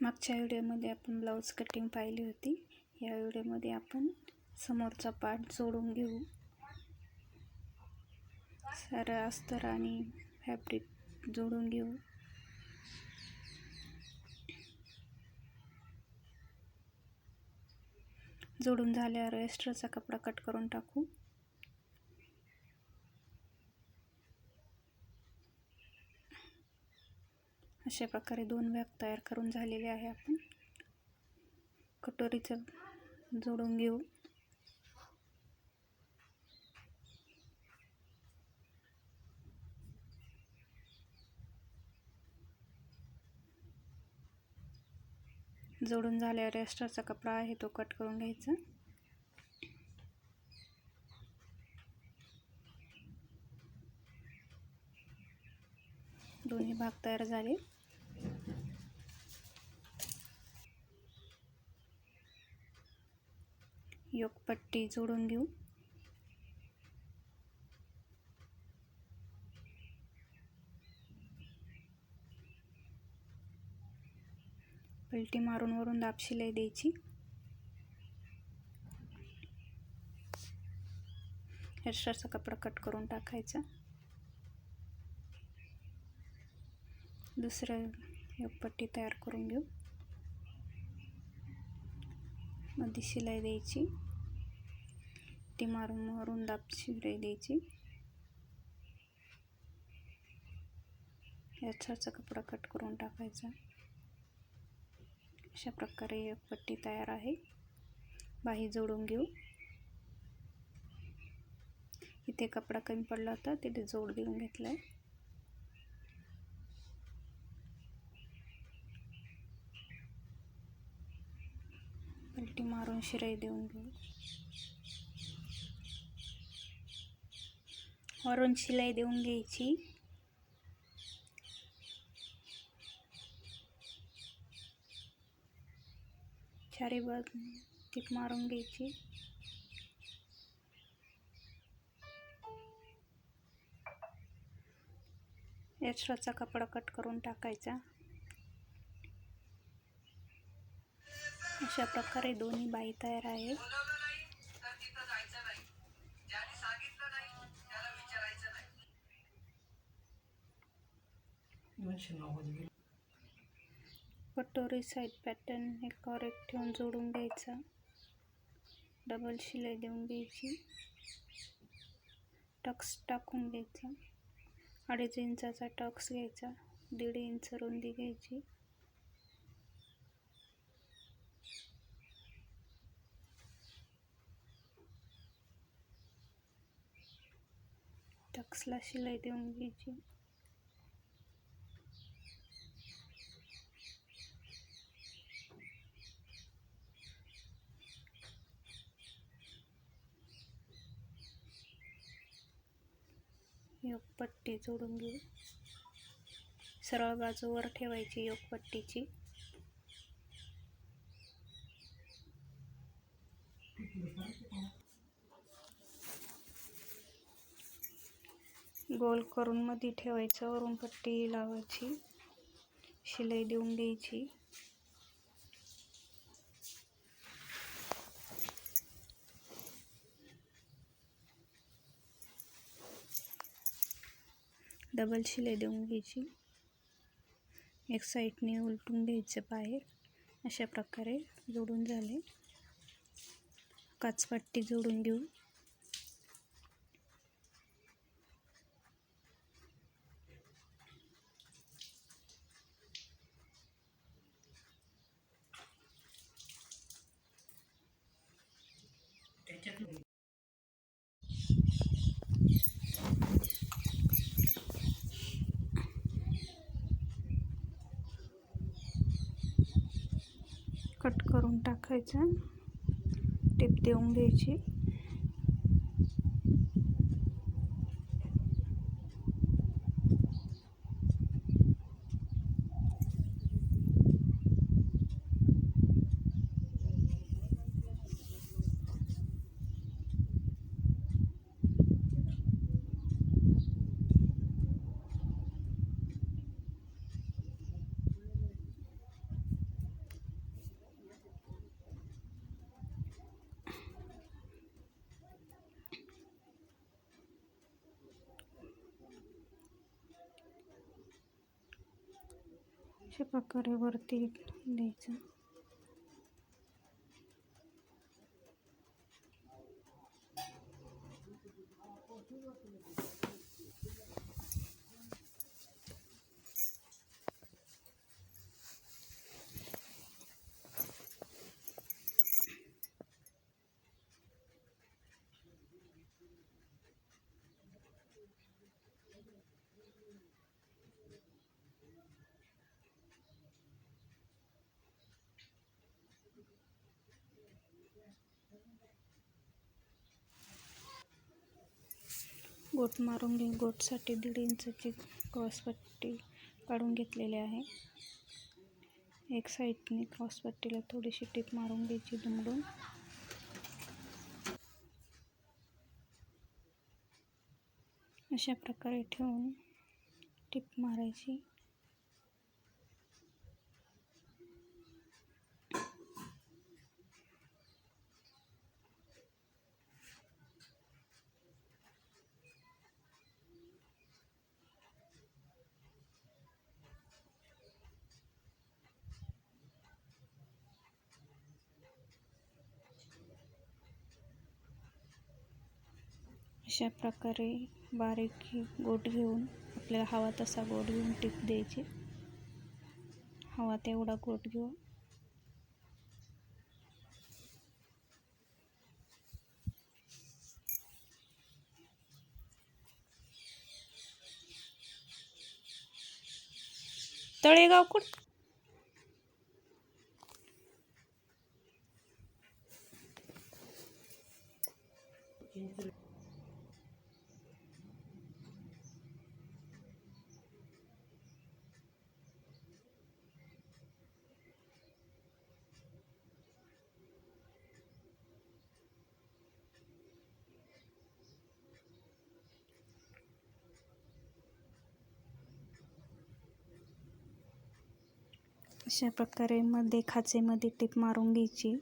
मागच्या व्हिडिओमध्ये आपण ब्लाऊज कटिंग पाहिली होती. या व्हिडिओमध्ये आपण समोरचा पार्ट जोडून घेऊ. सारं अस्तर आणि फॅब्रिक जोडून घेऊ. जोडून झाल्यावर एक्स्ट्राचा कपडा कट करून टाकू. अशा प्रकारे दोन बॅग तयार करून झालेले आहे आपण. कटोरीचं जोडून घेऊ. जोडून झाल्यावर एक्स्ट्राचा कपडा आहे तो कट करून घ्यायचा. दोन्ही भाग तयार झाले. योगपट्टी जोडून घेऊ. पलटी मारून वरून दाब शिलाई द्यायची. एक्स्ट्राचा कपडा कट करून टाकायचा. दुसरं एक पट्टी तयार करून घेऊ. मध्ये शिलाई द्यायची. ती मारून मारून दाब शिलाई द्यायची. याचाचा कपडा कट करून टाकायचा. अशा प्रकारे एक पट्टी तयार आहे. बाही जोडून घेऊ. इथे कपडा कमी पडला होता तिथे जोड देऊन घेतला आहे पलटी मारून शिराई देऊन घेऊ. वरून शिलाई देऊन घ्यायची. चारी बाग टीप मारून घ्यायची. एक्स्ट्राचा कपडा कट करून टाकायचा. अशा प्रकारे दोन्ही बाई तयार आहे कटोरी साईड पॅटर्न हे एक ठेवून जोडून घ्यायचा. डबल शिलाई देऊन घ्यायची. टक्स टाकून घ्यायचा. अडीच इंचाचा टक्स घ्यायचा. दीड इंच रुंदी घ्यायची. टक्सला शिलाई देऊन घ्यायची. योगपट्टी जोडून घेऊ. सरळ बाजूवर ठेवायची योगपट्टीची. गोल करून मध्ये ठेवायचं वरून पट्टी लावायची शिलाई देऊन द्यायची. डबल शिलाई देऊन घ्यायची. एक साईडने उलटून घ्यायचं बाहेर. अशा प्रकारे जोडून झाले. काचपट्टी जोडून घेऊ कट करून टाकायचं टिप देऊन घ्यायची अशा प्रकारे वरती द्यायचं गोट मारून घे गोटसाठी दीड इंचाची क्रॉसपट्टी काढून घेतलेली आहे. एक साईडने क्रॉसपट्टीला थोडीशी टीप मारून घ्यायची दुमडून. अशा प्रकारे ठेवून टीप मारायची. अशा प्रकारे बारीक गोट घेऊन आपल्याला हवा तसा गोट घेऊन टीप द्यायची. हवा तेवढा गोट घेऊन. तळेगाव कुठ? अशा प्रकारे मध्ये खाचेमध्ये टीप मारून घ्यायची.